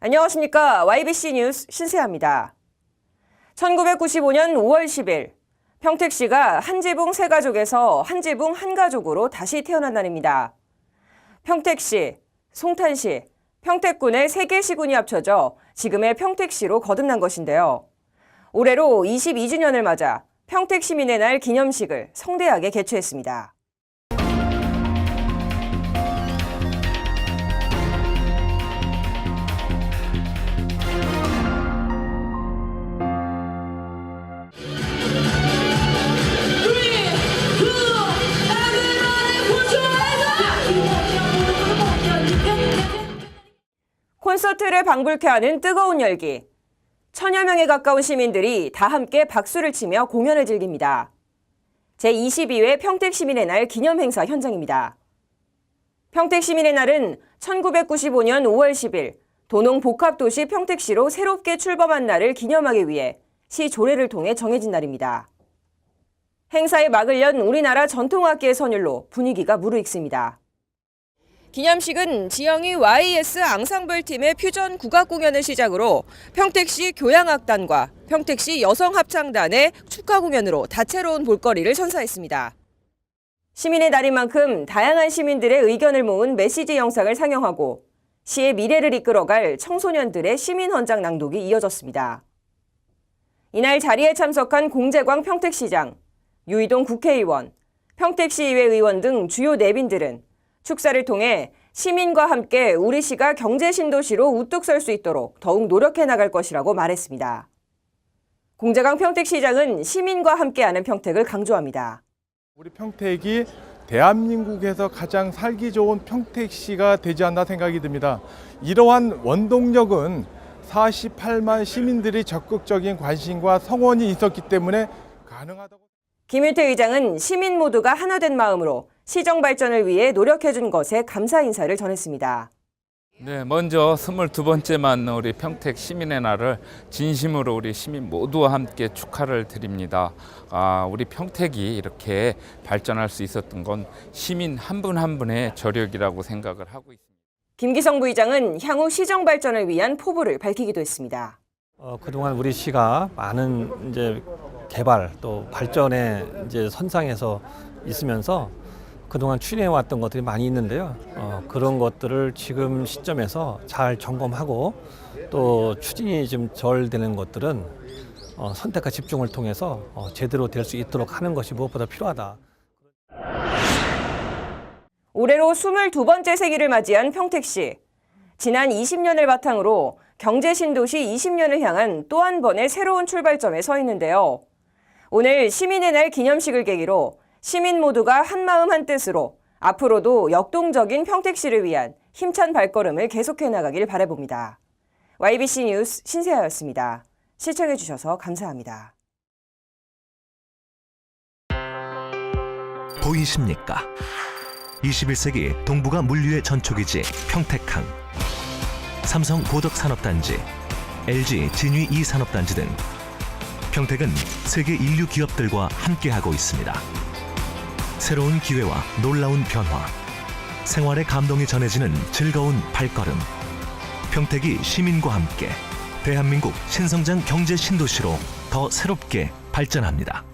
안녕하십니까. YBC 뉴스 신세아입니다. 1995년 5월 10일 평택시가 한지붕 세 가족에서 한지붕 한 가족으로 다시 태어난 날입니다. 평택시, 송탄시, 평택군의 세 개 시군이 합쳐져 지금의 평택시로 거듭난 것인데요. 올해로 22주년을 맞아 평택 시민의 날 기념식을 성대하게 개최했습니다. 콘서트를 방불케 하는 뜨거운 열기. 천여 명에 가까운 시민들이 다 함께 박수를 치며 공연을 즐깁니다. 제22회 평택시민의 날 기념행사 현장입니다. 평택시민의 날은 1995년 5월 10일 도농 복합도시 평택시로 새롭게 출범한 날을 기념하기 위해 시 조례를 통해 정해진 날입니다. 행사에 막을 연 우리나라 전통악기의 선율로 분위기가 무르익습니다. 기념식은 지영이 YS 앙상블 팀의 퓨전 국악 공연을 시작으로 평택시 교향악단과 평택시 여성합창단의 축하 공연으로 다채로운 볼거리를 선사했습니다. 시민의 날인 만큼 다양한 시민들의 의견을 모은 메시지 영상을 상영하고 시의 미래를 이끌어갈 청소년들의 시민 헌장 낭독이 이어졌습니다. 이날 자리에 참석한 공재광 평택시장, 유이동 국회의원, 평택시의회 의원 등 주요 내빈들은 축사를 통해 시민과 함께 우리 시가 경제 신도시로 우뚝 설 수 있도록 더욱 노력해 나갈 것이라고 말했습니다. 공재강 평택시장은 시민과 함께하는 평택을 강조합니다. 우리 평택이 대한민국에서 가장 살기 좋은 평택시가 되지 않나 생각이 듭니다. 이러한 원동력은 48만 시민들이 적극적인 관심과 성원이 있었기 때문에 가능하다고 김윤태 의장은 시민 모두가 하나 된 마음으로 시정 발전을 위해 노력해준 것에 감사 인사를 전했습니다. 네, 먼저 22번째 만 우리 평택 시민의 날을 진심으로 우리 시민 모두와 함께 축하를 드립니다. 아, 우리 평택이 이렇게 발전할 수 있었던 건 시민 한 분 한 분의 저력이라고 생각을 하고 있습니다. 김기성 부의장은 향후 시정 발전을 위한 포부를 밝히기도 했습니다. 어, 그동안 우리 시가 많은 이제 개발 또 발전의 이제 선상에서 있으면서 그동안 추진해 왔던 것들이 많이 있는데요. 어, 그런 것들을 지금 시점에서 잘 점검하고 또 추진이 좀 덜 되는 것들은 어, 선택과 집중을 통해서 어, 제대로 될 수 있도록 하는 것이 무엇보다 필요하다. 올해로 22번째 생일을 맞이한 평택시. 지난 20년을 바탕으로 경제 신도시 20년을 향한 또 한 번의 새로운 출발점에 서 있는데요. 오늘 시민의 날 기념식을 계기로 시민 모두가 한마음 한뜻으로 앞으로도 역동적인 평택시를 위한 힘찬 발걸음을 계속해 나가길 바라봅니다. YBC 뉴스 신세아였습니다. 시청해 주셔서 감사합니다. 보이십니까? 21세기 동북아 물류의 전초기지 평택항 삼성 고덕 산업단지 LG 진위 2 산업단지 등 평택은 세계 인류 기업들과 함께하고 있습니다. 새로운 기회와 놀라운 변화 생활의 감동이 전해지는 즐거운 발걸음 평택이 시민과 함께 대한민국 신성장 경제 신도시로 더 새롭게 발전합니다.